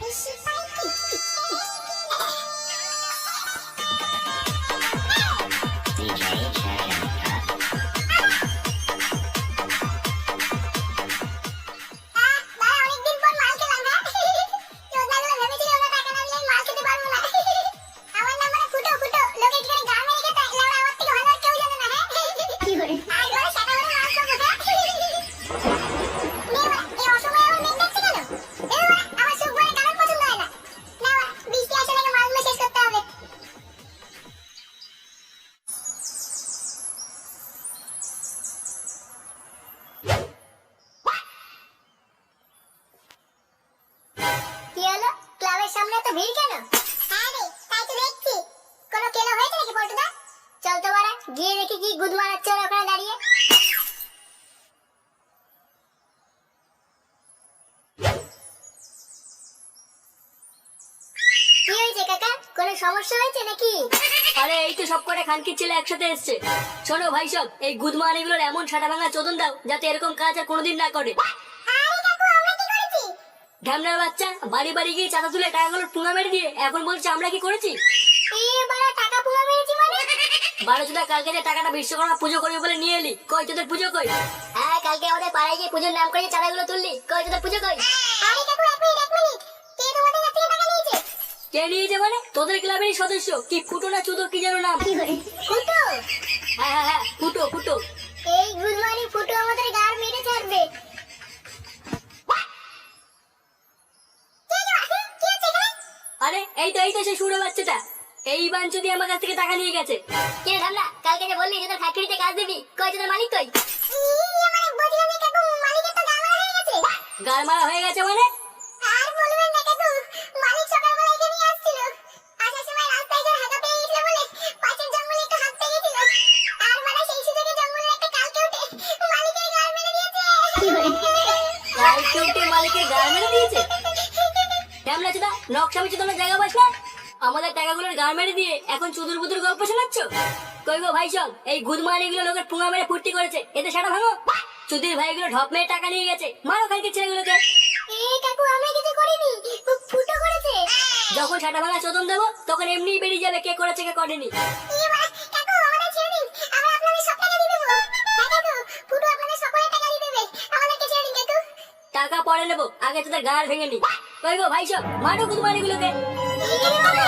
This is. ভিড় কেন? হ্যাঁ রে, তাই তো দেখছি। কোনো কেলো হয়েছে নাকি পল্টুদা চল তো বাড়া, গিয়ে দেখি কি গুদ মারাচ্ছে ওরা ওখানে দাঁড়িয়ে। কি হয়েছে কাকা? কোনো সমস্যা হয়েছে নাকি? আরে, এই তো সব কটা খানকির ছেলে একসাথে এসছে। শোনো ভাই সব, এই গুদমান এগুলোর এমন ছাটা ভাঙা চোদন দাও, যাতে এরকম কাজ আর কোনোদিন না করে। ঢ্যামনার বাচ্চা বাড়ি বাড়ি গিয়ে চাঁদা তুলে টাকাগুলো পুঙা মেরে দিয়ে এখন বলছে আমরা কি করেছি? এ টাকা পুঙ্গা মেরেছি মানে? বারো কালকে যে টাকাটা বিশ্বকর্মা পুজো করবে বলে নিয়ে এলি কই তোদের পুজো কই? হ্যাঁ কালকে আমাদের পাড়ায় গিয়ে পুজোর নাম করে চাঁদাগুলো তুললি কই তোদের পুজো কই? আরে কাকু এক মিনিট এক মিনিট। কে তোমাদের কাছ থেকে টাকা নিয়েছে? কে নিয়েছে মানে? তোদের ক্লাবেরই সদস্য। কি ফুটো না চুদো কি যেন নাম? ফুটো। হ্যাঁ হ্যাঁ হ্যাঁ ফুটো। এই তো এই তো সেই সুরে বাচ্চাটা। এই দিয়ে আমার কাছ থেকে টাকা নিয়ে গেছে। কে ধামনা কালকে যে বললি যে তোর ফ্যাক্টরিতে কাজ দিবি কই তোর মালিক কই? ই মানে বুঝলাম না কাকু মালিকের তো গাল হয়ে গেছে মারা হয়ে গেছে মানে? আর বলবেন না কাকু মালিক সকালবেলা এখানে আসছিল। আসার সময় রাস্তায় জোর হাঁকা পেয়ে গেছিল বলে পাশের জঙ্গলে একটু হাঁটতে গেছিল। আর মানে সেই সুযোগে জঙ্গলের একটা কালকে উঠে মালিকের গাল মেরে দিয়েছে। কালকে উঠে মালিকের গার মেরে দিয়েছে? কেমন আছে দা নকশা মিছে তোমার জায়গা পাস না? আমাদের টাকাগুলোর গার মেরে দিয়ে এখন চুদুর বুদুর গল্প শোনাচ্ছ? কই গো ভাই সব এই গুদমানি গুলো লোকের পুঙা মেরে ফুর্তি করেছে। এতে সেটা ভাঙো। চুদির ভাইগুলো ঢপ মেরে টাকা নিয়ে গেছে। মারো কালকে ছেলেগুলোকে। এ কাকু আমরা কিছু করিনি। ফুটো করেছে। যখন সেটা ভাঙা চোদন দেবো তখন এমনিই বেরিয়ে যাবে কে করেছে কে করেনি। টাকা পরে নেব। আগে তোদের গার ভেঙে নি। কই গো ভাই মারো গুলোকে এ বাবা।